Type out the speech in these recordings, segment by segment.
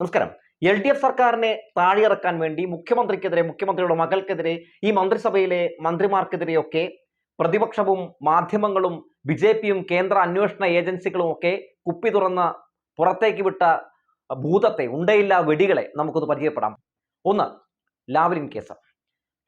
നമസ്കാരം. L D F സർക്കാരിനെ താഴെയിറക്കാൻ വേണ്ടി മുഖ്യമന്ത്രിക്കെതിരെ മുഖ്യമന്ത്രിയുടെ മകൾക്കെതിരെ ഈ മന്ത്രിസഭയിലെ മന്ത്രിമാർക്കെതിരെയൊക്കെ പ്രതിപക്ഷവും മാധ്യമങ്ങളും ബി ജെ പിയും കേന്ദ്ര അന്വേഷണ ഏജൻസികളും ഒക്കെ കുപ്പി തുറന്ന് പുറത്തേക്ക് വിട്ട ഭൂതത്തെ ഉണ്ടയില്ല വെടികളെ നമുക്കൊന്ന് പരിചയപ്പെടാം. ഒന്ന് ലാവലിൻ കേസ്.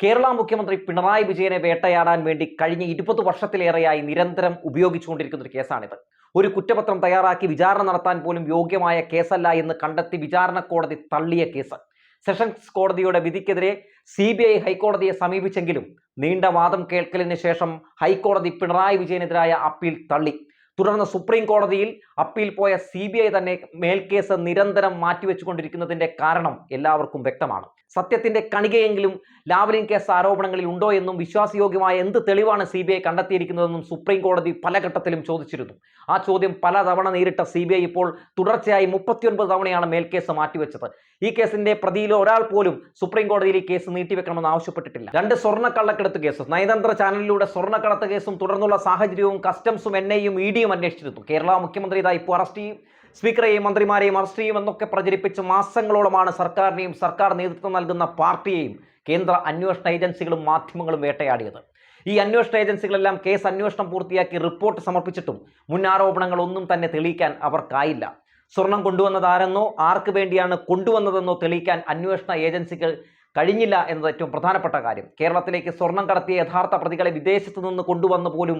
കേരള മുഖ്യമന്ത്രി പിണറായി വിജയനെ വേട്ടയാടാൻ വേണ്ടി കഴിഞ്ഞ ഇരുപത് വർഷത്തിലേറെയായി നിരന്തരം ഉപയോഗിച്ചുകൊണ്ടിരിക്കുന്ന ഒരു കേസാണിത്. ഒരു കുറ്റപത്രം തയ്യാറാക്കി വിചാരണ നടത്താൻ പോലും യോഗ്യമായ കേസല്ല എന്ന് കണ്ടെത്തി വിചാരണ കോടതി തള്ളിയ കേസ്. സെഷൻസ് കോടതിയുടെ വിധിക്കെതിരെ സി ബി ഐ ഹൈക്കോടതിയെ സമീപിച്ചെങ്കിലും നീണ്ട വാദം കേൾക്കലിന് ശേഷം ഹൈക്കോടതി പിണറായി വിജയനെതിരായ അപ്പീൽ തള്ളി. തുടർന്ന് സുപ്രീം കോടതിയിൽ അപ്പീൽ പോയ സി തന്നെ മേൽക്കേസ് നിരന്തരം മാറ്റിവെച്ചുകൊണ്ടിരിക്കുന്നതിന്റെ കാരണം എല്ലാവർക്കും വ്യക്തമാണ്. സത്യത്തിന്റെ കണികയെങ്കിലും ലാവലിൻ കേസ് ആരോപണങ്ങളിൽ ഉണ്ടോ എന്നും വിശ്വാസയോഗ്യമായ എന്ത് തെളിവാണ് സി ബി ഐ കണ്ടെത്തിയിരിക്കുന്നതെന്നും സുപ്രീം കോടതി പല ഘട്ടത്തിലും ചോദിച്ചിരുന്നു. ആ ചോദ്യം പല തവണ നേരിട്ട സി ബി ഐ ഇപ്പോൾ തുടർച്ചയായി മുപ്പത്തിയൊൻപത് തവണയാണ് മേൽക്കേസ് മാറ്റിവെച്ചത്. ഈ കേസിന്റെ പ്രതിയിൽ ഒരാൾ പോലും സുപ്രീം കോടതിയിൽ ഈ കേസ് നീട്ടിവെക്കണമെന്ന് ആവശ്യപ്പെട്ടിട്ടില്ല. രണ്ട് സ്വർണക്കള്ളക്കടത്ത് കേസ്. നയതന്ത്ര ചാനലിലൂടെ സ്വർണക്കടത്ത് കേസും തുടർന്നുള്ള സാഹചര്യവും കസ്റ്റംസും എൻ ഐയും ഇ ഡിയും അന്വേഷിച്ചിരുന്നു. കേരള മുഖ്യമന്ത്രി ഇതാ ഇപ്പോൾ അറസ്റ്റ് ചെയ്യും. സ്പീക്കറെയും മന്ത്രിമാരെയും അറസ്റ്റ് ചെയ്യും എന്നൊക്കെ പ്രചരിപ്പിച്ച് മാസങ്ങളോളമാണ് സർക്കാരിനെയും സർക്കാർ നേതൃത്വം നൽകുന്ന പാർട്ടിയെയും കേന്ദ്ര അന്വേഷണ ഏജൻസികളും മാധ്യമങ്ങളും വേട്ടയാടിയത്. ഈ അന്വേഷണ ഏജൻസികളെല്ലാം കേസ് അന്വേഷണം പൂർത്തിയാക്കി റിപ്പോർട്ട് സമർപ്പിച്ചിട്ടും മുൻ ആരോപണങ്ങളൊന്നും തന്നെ തെളിയിക്കാൻ അവർക്കായില്ല. സ്വർണം കൊണ്ടുവന്നതാരെന്നോ ആർക്ക് വേണ്ടിയാണ് കൊണ്ടുവന്നതെന്നോ തെളിയിക്കാൻ അന്വേഷണ ഏജൻസികൾ കഴിഞ്ഞില്ല എന്നത് ഏറ്റവും പ്രധാനപ്പെട്ട കാര്യം. കേരളത്തിലേക്ക് സ്വർണം കടത്തിയ യഥാർത്ഥ പ്രതികളെ വിദേശത്ത് നിന്ന് കൊണ്ടുവന്ന് പോലും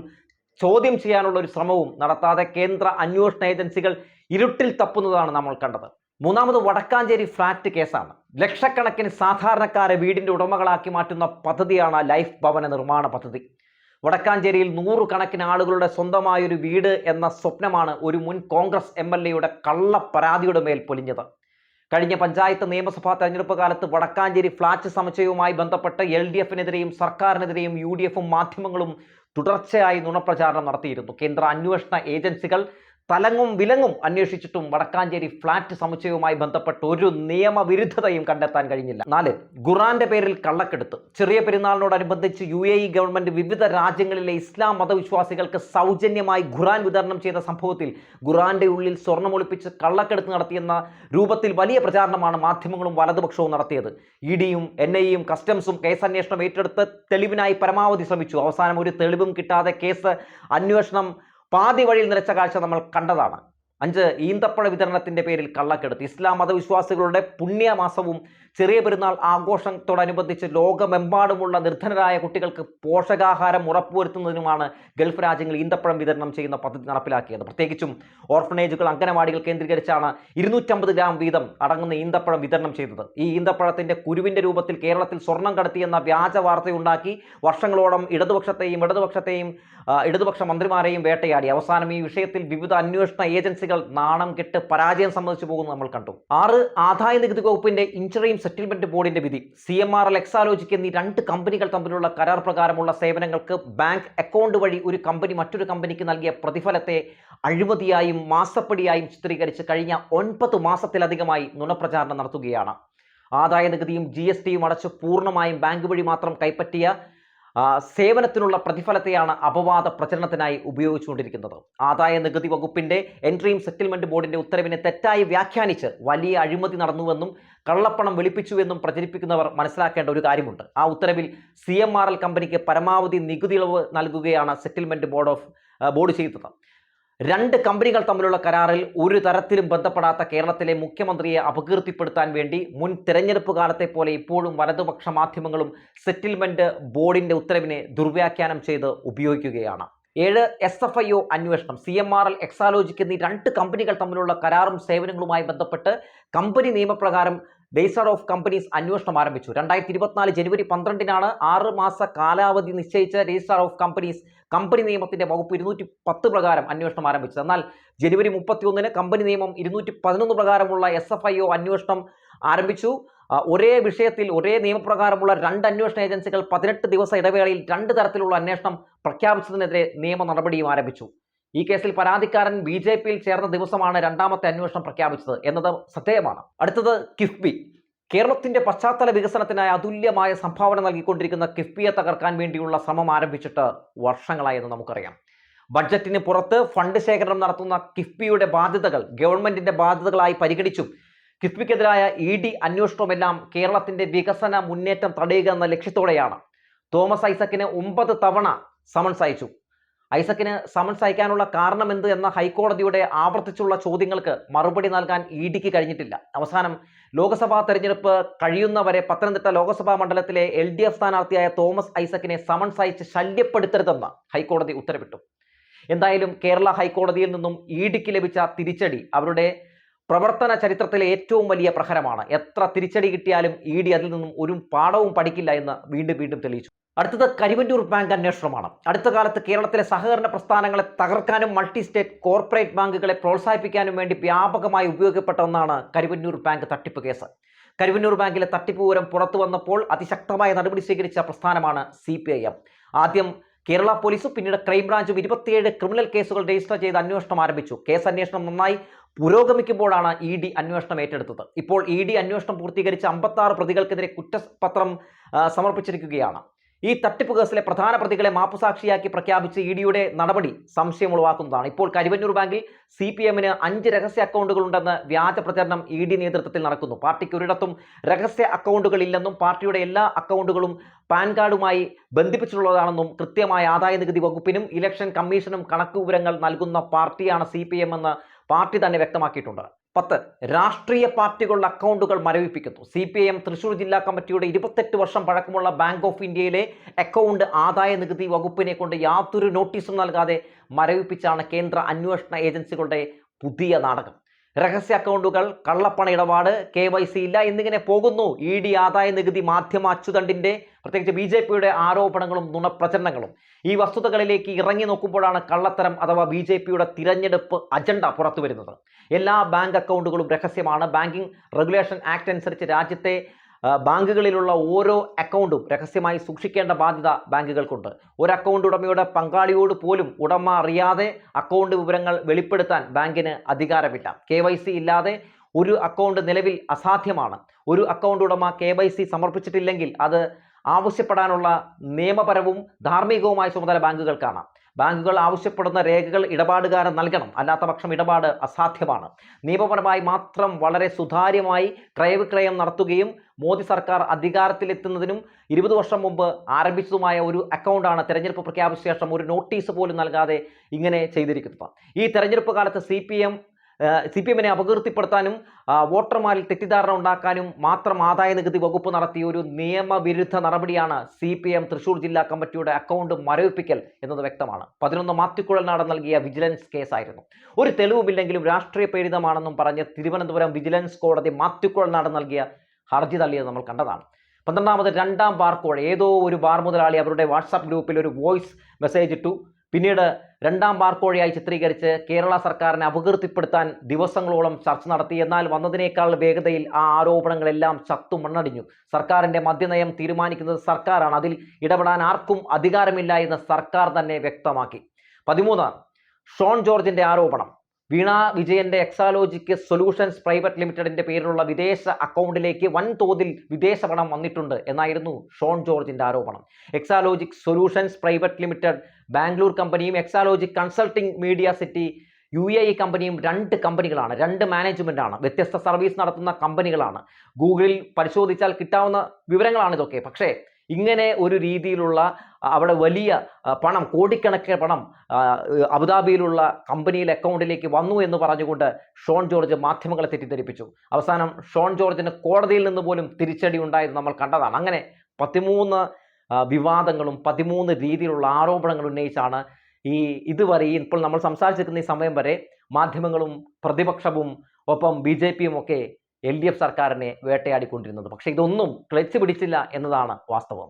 ചോദ്യം ചെയ്യാനുള്ള ഒരു ശ്രമവും നടത്താതെ കേന്ദ്ര അന്വേഷണ ഏജൻസികൾ ഇരുട്ടിൽ തപ്പുന്നതാണ് നമ്മൾ കണ്ടത്. മൂന്നാമത് വടക്കാഞ്ചേരി ഫ്ളാറ്റ് കേസാണ്. ലക്ഷക്കണക്കിന് സാധാരണക്കാരെ വീടിന്റെ ഉടമകളാക്കി മാറ്റുന്ന പദ്ധതിയാണ് ലൈഫ് ഭവന നിർമ്മാണ പദ്ധതി. വടക്കാഞ്ചേരിയിൽ നൂറുകണക്കിന് ആളുകളുടെ സ്വന്തമായൊരു വീട് എന്ന സ്വപ്നമാണ് ഒരു മുൻ കോൺഗ്രസ് എം എൽ എയുടെ കള്ള പരാതിയുടെ മേൽ പൊലിഞ്ഞത്. കഴിഞ്ഞ പഞ്ചായത്ത് നിയമസഭാ തെരഞ്ഞെടുപ്പ് കാലത്ത് വടക്കാഞ്ചേരി ഫ്ളാറ്റ് സമുച്ചയവുമായി ബന്ധപ്പെട്ട് എൽ ഡി എഫിനെതിരെയും സർക്കാരിനെതിരെയും യു ഡി എഫും മാധ്യമങ്ങളും തുടർച്ചയായി നുണപ്രചാരണം നടത്തിയിരുന്നു. കേന്ദ്ര അന്വേഷണ ഏജൻസികൾ തലങ്ങും വിലങ്ങും അന്വേഷിച്ചിട്ടും വടക്കാഞ്ചേരി ഫ്ളാറ്റ് സമുച്ചയവുമായി ബന്ധപ്പെട്ട് ഒരു നിയമവിരുദ്ധതയും കണ്ടെത്താൻ കഴിഞ്ഞില്ല. നാല് ഖുറാന്റെ പേരിൽ കള്ളക്കെടുത്ത്. ചെറിയ പെരുന്നാളിനോടനുബന്ധിച്ച് യു എ ഇ ഗവൺമെന്റ് വിവിധ രാജ്യങ്ങളിലെ ഇസ്ലാം മതവിശ്വാസികൾക്ക് സൗജന്യമായി ഖുറാൻ വിതരണം ചെയ്ത സംഭവത്തിൽ ഖുറാന്റെ ഉള്ളിൽ സ്വർണം ഒളിപ്പിച്ച് കള്ളക്കെടുത്ത് നടത്തിയെന്ന രൂപത്തിൽ വലിയ പ്രചാരണമാണ് മാധ്യമങ്ങളും വലതുപക്ഷവും നടത്തിയത്. ഇ ഡിയും എൻ ഐ യും കസ്റ്റംസും കേസ് അന്വേഷണം ഏറ്റെടുത്ത് തെളിവിനായി പരമാവധി ശ്രമിച്ചു. അവസാനം ഒരു തെളിവും കിട്ടാതെ കേസ് അന്വേഷണം പാതി വഴിയിൽ നിലച്ച കാഴ്ച നമ്മൾ കണ്ടതാണ്. അഞ്ച് ഈന്തപ്പഴ വിതരണത്തിന്റെ പേരിൽ കള്ളക്കെടുത്ത്. ഇസ്ലാം മതവിശ്വാസികളുടെ പുണ്യമാസവും ചെറിയ പെരുന്നാൾ ആഘോഷത്തോടനുബന്ധിച്ച് ലോകമെമ്പാടുമുള്ള നിർധനരായ കുട്ടികൾക്ക് പോഷകാഹാരം ഉറപ്പുവരുത്തുന്നതിനുമാണ് ഗൾഫ് രാജ്യങ്ങൾ ഈന്തപ്പഴം വിതരണം ചെയ്യുന്ന പദ്ധതി നടപ്പിലാക്കിയത്. പ്രത്യേകിച്ചും ഓർഫനേജുകൾ അംഗനവാടികൾ കേന്ദ്രീകരിച്ചാണ് ഇരുന്നൂറ്റമ്പത് ഗ്രാം വീതം അടങ്ങുന്ന ഈന്തപ്പഴം വിതരണം ചെയ്തത്. ഈ ഈന്തപ്പഴത്തിന്റെ കുരുവിന്റെ രൂപത്തിൽ കേരളത്തിൽ സ്വർണം കടത്തിയെന്ന വ്യാജ വാർത്തയുണ്ടാക്കി വർഷങ്ങളോളം ഇടതുപക്ഷത്തെയും ഇടതുപക്ഷത്തെയും ഇടതുപക്ഷ മന്ത്രിമാരെയും വേട്ടയാടി. അവസാനം ഈ വിഷയത്തിൽ വിവിധ അന്വേഷണ ഏജൻസികൾ നാണം കെട്ട് പരാജയം സംബന്ധിച്ചു പോകുന്നത് നമ്മൾ കണ്ടു. ആറ് ആദായ നികുതി വകുപ്പിന്റെ ഇൻഷുറയും സെറ്റിൽമെന്റ് ബോർഡിന്റെ വിധി. C M R L Exalogic എന്നീ രണ്ട് കമ്പനികൾ തമ്മിലുള്ള കരാർ പ്രകാരമുള്ള സേവനങ്ങൾക്ക് ബാങ്ക് അക്കൗണ്ട് വഴി ഒരു കമ്പനി മറ്റൊരു കമ്പനിക്ക് നൽകിയ പ്രതിഫലത്തെ അഴിമതിയായും മാസപ്പടിയായും ചിത്രീകരിച്ച് കഴിഞ്ഞ ഒൻപത് മാസത്തിലധികമായി നുണപ്രചാരണം നടത്തുകയാണ്. ആദായ നികുതിയും ജി എസ് ടിയും അടച്ച് പൂർണമായും ബാങ്ക് വഴി മാത്രം കൈപ്പറ്റിയ സേവനത്തിനുള്ള പ്രതിഫലത്തെയാണ് അപവാദ പ്രചരണത്തിനായി ഉപയോഗിച്ചുകൊണ്ടിരിക്കുന്നത്. ആദായ നികുതി വകുപ്പിന്റെ എൻട്രിയും സെറ്റിൽമെന്റ് ബോർഡിന്റെ ഉത്തരവിനെ തെറ്റായി വ്യാഖ്യാനിച്ച് വലിയ അഴിമതി നടന്നുവെന്നും കള്ളപ്പണം വെളുപ്പിച്ചുവെന്നും പ്രചരിപ്പിക്കുന്നവർ മനസ്സിലാക്കേണ്ട ഒരു കാര്യമുണ്ട്. ആ ഉത്തരവിൽ സി കമ്പനിക്ക് പരമാവധി നികുതി ഇളവ് നൽകുകയാണ് സെറ്റിൽമെന്റ് ബോർഡ് ഓഫ് ബോർഡ് ചെയ്തത്. രണ്ട് കമ്പനികൾ തമ്മിലുള്ള കരാറിൽ ഒരു തരത്തിലും ബന്ധപ്പെടാത്ത കേരളത്തിലെ മുഖ്യമന്ത്രിയെ അപകീർത്തിപ്പെടുത്താൻ വേണ്ടി മുൻ തെരഞ്ഞെടുപ്പ് കാലത്തെ പോലെ ഇപ്പോഴും വലതുപക്ഷ മാധ്യമങ്ങളും സെറ്റിൽമെന്റ് ബോർഡിന്റെ ഉത്തരവിനെ ദുർവ്യാഖ്യാനം ചെയ്ത് ഉപയോഗിക്കുകയാണ്. ഏഴ് എസ് എഫ് ഐ ഒ അന്വേഷണം C M R L Exalogic എന്നീ രണ്ട് കമ്പനികൾ തമ്മിലുള്ള കരാറും സേവനങ്ങളുമായി ബന്ധപ്പെട്ട് കമ്പനി നിയമപ്രകാരം രജിസ്റ്റർ ഓഫ് കമ്പനീസ് അന്വേഷണം ആരംഭിച്ചു. രണ്ടായിരത്തി ഇരുപത്തിനാല് ജനുവരി പന്ത്രണ്ടിനാണ് ആറ് മാസ കാലാവധി നിശ്ചയിച്ച രജിസ്ട്രാർ ഓഫ് കമ്പനീസ് കമ്പനി നിയമത്തിന്റെ വകുപ്പ് ഇരുന്നൂറ്റി പത്ത് പ്രകാരം അന്വേഷണം ആരംഭിച്ചത്. എന്നാൽ ജനുവരി മുപ്പത്തിയൊന്നിന് കമ്പനി നിയമം ഇരുന്നൂറ്റി പതിനൊന്ന് പ്രകാരമുള്ള എസ് എഫ് ഐ ഒ അന്വേഷണം ആരംഭിച്ചു. ഒരേ വിഷയത്തിൽ ഒരേ നിയമപ്രകാരമുള്ള രണ്ട് അന്വേഷണ ഏജൻസികൾ പതിനെട്ട് ദിവസ ഇടവേളയിൽ രണ്ട് തരത്തിലുള്ള അന്വേഷണം പ്രഖ്യാപിച്ചതിനെതിരെ നിയമ നടപടിയും ആരംഭിച്ചു. ഈ കേസിൽ പരാതിക്കാരൻ ബി ജെ പിയിൽ ചേർന്ന ദിവസമാണ് രണ്ടാമത്തെ അന്വേഷണം പ്രഖ്യാപിച്ചത് എന്നത് സത്യമാണ് അടുത്തത് കിഫ്ബി. കേരളത്തിന്റെ പശ്ചാത്തല വികസനത്തിനായി അതുല്യമായ സംഭാവന നൽകിക്കൊണ്ടിരിക്കുന്ന കിഫ്ബിയെ തകർക്കാൻ വേണ്ടിയുള്ള ശ്രമം ആരംഭിച്ചിട്ട് വർഷങ്ങളായെന്ന് നമുക്കറിയാം. ബഡ്ജറ്റിന് പുറത്ത് ഫണ്ട് ശേഖരണം നടത്തുന്ന കിഫ്ബിയുടെ ബാധ്യതകൾ ഗവൺമെന്റിന്റെ ബാധ്യതകളായി പരിഗണിച്ചും കിഫ്ബിക്കെതിരായ ഇ ഡി അന്വേഷണവുമെല്ലാം കേരളത്തിന്റെ വികസന മുന്നേറ്റം തടയുക എന്ന ലക്ഷ്യത്തോടെയാണ്. തോമസ് ഐസക്കിന് ഒമ്പത് തവണ സമൻസ് അയച്ചു. ഐസക്കിന് സമൻസ് അയക്കാനുള്ള കാരണം എന്ത് എന്ന ഹൈക്കോടതിയുടെ ആവർത്തിച്ചുള്ള ചോദ്യങ്ങൾക്ക് മറുപടി നൽകാൻ ഇ ഡിക്ക് കഴിഞ്ഞിട്ടില്ല. അവസാനം ലോക്സഭാ തെരഞ്ഞെടുപ്പ് കഴിയുന്നവരെ പത്തനംതിട്ട ലോക്സഭാ മണ്ഡലത്തിലെ എൽ ഡി എഫ് സ്ഥാനാർത്ഥിയായ തോമസ് ഐസക്കിനെ സമൻസ് അയച്ച് ശല്യപ്പെടുത്തരുതെന്ന് ഹൈക്കോടതി ഉത്തരവിട്ടു. എന്തായാലും കേരള ഹൈക്കോടതിയിൽ നിന്നും ഇ ഡിക്ക് ലഭിച്ച തിരിച്ചടി അവരുടെ പ്രവർത്തന ചരിത്രത്തിലെ ഏറ്റവും വലിയ പ്രഹരമാണ്. എത്ര തിരിച്ചടി കിട്ടിയാലും ഇ ഡി അതിൽ നിന്നും ഒരു പാഠവും പഠിക്കില്ല എന്ന് വീണ്ടും വീണ്ടും തെളിയിച്ചു. അടുത്തത് കരിവന്നൂർ ബാങ്ക് അന്വേഷണമാണ്. അടുത്ത കാലത്ത് കേരളത്തിലെ സഹകരണ പ്രസ്ഥാനങ്ങളെ തകർക്കാനും മൾട്ടി സ്റ്റേറ്റ് കോർപ്പറേറ്റ് ബാങ്കുകളെ പ്രോത്സാഹിപ്പിക്കാനും വേണ്ടി വ്യാപകമായി ഉപയോഗപ്പെട്ട ഒന്നാണ് കരിവന്നൂർ ബാങ്ക് തട്ടിപ്പ് കേസ്. കരുവന്നൂർ ബാങ്കിലെ തട്ടിപ്പ് വിവരം പുറത്തു വന്നപ്പോൾ അതിശക്തമായ നടപടി സ്വീകരിച്ച പ്രസ്ഥാനമാണ് സി ആദ്യം കേരള പോലീസും പിന്നീട് ക്രൈംബ്രാഞ്ചും ഇരുപത്തിയേഴ് ക്രിമിനൽ കേസുകൾ രജിസ്റ്റർ ചെയ്ത് അന്വേഷണം ആരംഭിച്ചു. കേസ് അന്വേഷണം നന്നായി പുരോഗമിക്കുമ്പോഴാണ് ഇ ഡി അന്വേഷണം ഏറ്റെടുത്തത്. ഇപ്പോൾ ഇ ഡി അന്വേഷണം പൂർത്തീകരിച്ച് അമ്പത്താറ് പ്രതികൾക്കെതിരെ കുറ്റപത്രം സമർപ്പിച്ചിരിക്കുകയാണ്. ഈ തട്ടിപ്പ് കേസിലെ പ്രധാന പ്രതികളെ മാപ്പുസാക്ഷിയാക്കി പ്രഖ്യാപിച്ച് ഇ ഡിയുടെ നടപടി സംശയമുളവാക്കുന്നതാണ് ഇപ്പോൾ കരുവന്നൂർ ബാങ്കിൽ സി പി എമ്മിന് അഞ്ച് രഹസ്യ അക്കൗണ്ടുകൾ ഉണ്ടെന്ന് വ്യാജ പ്രചരണം ഇ ഡി നേതൃത്വത്തിൽ നടക്കുന്നു. പാർട്ടിക്ക് ഒരിടത്തും രഹസ്യ അക്കൗണ്ടുകൾ ഇല്ലെന്നും പാർട്ടിയുടെ എല്ലാ അക്കൗണ്ടുകളും പാൻ കാർഡുമായി ബന്ധിപ്പിച്ചിട്ടുള്ളതാണെന്നും കൃത്യമായ ആദായ നികുതി വകുപ്പിനും ഇലക്ഷൻ കമ്മീഷനും കണക്ക് വിവരങ്ങൾ നൽകുന്ന പാർട്ടിയാണ് സി പി എന്ന് പാർട്ടി തന്നെ വ്യക്തമാക്കിയിട്ടുണ്ട്. പത്ത് രാഷ്ട്രീയ പാർട്ടികളുടെ അക്കൗണ്ടുകൾ മരവിപ്പിക്കുന്നു. സി പി എം തൃശൂർ ജില്ലാ കമ്മിറ്റിയുടെ ഇരുപത്തെട്ട് വർഷം പഴക്കമുള്ള ബാങ്ക് ഓഫ് ഇന്ത്യയിലെ അക്കൗണ്ട് ആദായ നികുതി വകുപ്പിനെ കൊണ്ട് യാതൊരു നോട്ടീസും നൽകാതെ മരവിപ്പിച്ചാണ് കേന്ദ്ര അന്വേഷണ ഏജൻസികളുടെ പുതിയ നാടകം. രഹസ്യ അക്കൗണ്ടുകൾ കള്ളപ്പണ ഇടപാട് കെ വൈ സി ഇല്ല എന്നിങ്ങനെ പോകുന്നു. ഇ ഡി ആദായ നികുതി മാധ്യമ അച്ചുതണ്ടിന്റെ പ്രത്യേകിച്ച് ബി ജെ പിയുടെ ആരോപണങ്ങളും നുണപ്രചരണങ്ങളും. ഈ വസ്തുതകളിലേക്ക് ഇറങ്ങി നോക്കുമ്പോഴാണ് കള്ളത്തരം അഥവാ ബി ജെ പിയുടെ തിരഞ്ഞെടുപ്പ് അജണ്ട പുറത്തു വരുന്നത് എല്ലാ ബാങ്ക് അക്കൗണ്ടുകളും രഹസ്യമാണ്. ബാങ്കിംഗ് റെഗുലേഷൻ ആക്ട് അനുസരിച്ച് രാജ്യത്തെ ബാങ്കുകളിലുള്ള ഓരോ അക്കൗണ്ടും രഹസ്യമായി സൂക്ഷിക്കേണ്ട ബാധ്യത ബാങ്കുകൾക്കുണ്ട്. ഒരു അക്കൗണ്ട് ഉടമയുടെ പങ്കാളിയോട് പോലും ഉടമ അറിയാതെ അക്കൗണ്ട് വിവരങ്ങൾ വെളിപ്പെടുത്താൻ ബാങ്കിന് അധികാരമില്ല. കെ ഇല്ലാതെ ഒരു അക്കൗണ്ട് നിലവിൽ അസാധ്യമാണ്. ഒരു അക്കൗണ്ട് ഉടമ കെ സമർപ്പിച്ചിട്ടില്ലെങ്കിൽ അത് ആവശ്യപ്പെടാനുള്ള നിയമപരവും ധാർമ്മികവുമായ ചുമതല ബാങ്കുകൾക്കാണ്. ബാങ്കുകൾ ആവശ്യപ്പെടുന്ന രേഖകൾ ഇടപാടുകാരൻ നൽകണം. അല്ലാത്ത പക്ഷം ഇടപാട് അസാധ്യമാണ്. നിയമപരമായി മാത്രം വളരെ സുതാര്യമായി ക്രയവിക്രയം നടത്തുകയും മോദി സർക്കാർ അധികാരത്തിലെത്തുന്നതിനും ഇരുപത് വർഷം മുമ്പ് ആരംഭിച്ചതുമായ ഒരു അക്കൗണ്ടാണ് തെരഞ്ഞെടുപ്പ് പ്രഖ്യാപിച്ച ശേഷം ഒരു നോട്ടീസ് പോലും നൽകാതെ ഇങ്ങനെ ചെയ്തിരിക്കുന്നത്. ഈ തെരഞ്ഞെടുപ്പ് കാലത്ത് സി സി പി എമ്മിനെ അപകീർത്തിപ്പെടുത്താനും വോട്ടർമാരിൽ തെറ്റിദ്ധാരണ ഉണ്ടാക്കാനും മാത്രം ആദായ നികുതി വകുപ്പ് നടത്തിയ ഒരു നിയമവിരുദ്ധ നടപടിയാണ് സി പി എം തൃശൂർ ജില്ലാ കമ്മിറ്റിയുടെ അക്കൗണ്ട് മരവിപ്പിക്കൽ എന്നത് വ്യക്തമാണ്. പതിനൊന്ന് മാത്യുക്കുഴൽനാട് നൽകിയ വിജിലൻസ് കേസായിരുന്നു. ഒരു തെളിവുമില്ലെങ്കിലും രാഷ്ട്രീയ പ്രേരിതമാണെന്നും പറഞ്ഞ് തിരുവനന്തപുരം വിജിലൻസ് കോടതി മാത്യുക്കുഴൽനാട് നൽകിയ ഹർജി തള്ളിയത് നമ്മൾ കണ്ടതാണ്. പന്ത്രണ്ടാമത് രണ്ടാം ബാർ കോഴ. ഏതോ ഒരു ബാർ മുതലാളി അവരുടെ വാട്സാപ്പ് ഗ്രൂപ്പിൽ ഒരു വോയിസ് മെസ്സേജ് ഇട്ടു. പിന്നീട് രണ്ടാം ബാർക്കോഴയായി ചിത്രീകരിച്ച് കേരള സർക്കാരിനെ അപകീർത്തിപ്പെടുത്താൻ ദിവസങ്ങളോളം ചർച്ച നടത്തി. എന്നാൽ വന്നതിനേക്കാൾ വേഗതയിൽ ആ ആരോപണങ്ങളെല്ലാം ചത്തു മണ്ണടിഞ്ഞു. സർക്കാരിന്റെ മദ്യനയം തീരുമാനിക്കുന്നത് സർക്കാരാണ്. അതിൽ ഇടപെടാൻ ആർക്കും അധികാരമില്ല എന്ന് സർക്കാർ തന്നെ വ്യക്തമാക്കി. പതിമൂന്ന് ഷോൺ ജോർജിന്റെ ആരോപണം. വീണ വിജയന്റെ എക്സാലോജിക്ക് സൊല്യൂഷൻസ് പ്രൈവറ്റ് ലിമിറ്റഡിന്റെ പേരിലുള്ള വിദേശ അക്കൗണ്ടിലേക്ക് വൻതോതിൽ വിദേശ പണം വന്നിട്ടുണ്ട് എന്നായിരുന്നു ഷോൺ ജോർജിന്റെ ആരോപണം. Exalogic solutions private limited Bangalore കമ്പനിയും Exalogic consulting media city U A E കമ്പനിയും രണ്ട് കമ്പനികളാണ് രണ്ട് മാനേജ്മെന്റ് ആണ് വ്യത്യസ്ത സർവീസ് നടത്തുന്ന കമ്പനികളാണ്. ഗൂഗിളിൽ പരിശോധിച്ചാൽ കിട്ടാവുന്ന വിവരങ്ങളാണ് ഇതൊക്കെ. പക്ഷേ ഇങ്ങനെ ഒരു രീതിയിലുള്ള അവിടെ വലിയ പണം കോടിക്കണക്കിന് പണം അബുദാബിയിലുള്ള കമ്പനിയിലെ അക്കൗണ്ടിലേക്ക് വന്നു എന്ന് പറഞ്ഞുകൊണ്ട് ഷോൺ ജോർജ് മാധ്യമങ്ങളെ തെറ്റിദ്ധരിപ്പിച്ചു. അവസാനം ഷോൺ ജോർജിന് കോടതിയിൽ നിന്ന് പോലും തിരിച്ചടി ഉണ്ടായത് നമ്മൾ കണ്ടതാണ്. അങ്ങനെ പതിമൂന്ന് വിവാദങ്ങളും പതിമൂന്ന് രീതിയിലുള്ള ആരോപണങ്ങൾ ഉന്നയിച്ചാണ് ഈ ഇതുവരെ ഇപ്പോൾ നമ്മൾ സംസാരിച്ചിരിക്കുന്ന ഈ സമയം വരെ മാധ്യമങ്ങളും പ്രതിപക്ഷവും ഒപ്പം ബി ജെ പിയും ഒക്കെ എൽ ഡി എഫ് സർക്കാരിനെ വേട്ടയാടിക്കൊണ്ടിരുന്നത്. പക്ഷേ ഇതൊന്നും ക്ലച്ച് പിടിച്ചില്ല എന്നതാണ് വാസ്തവം.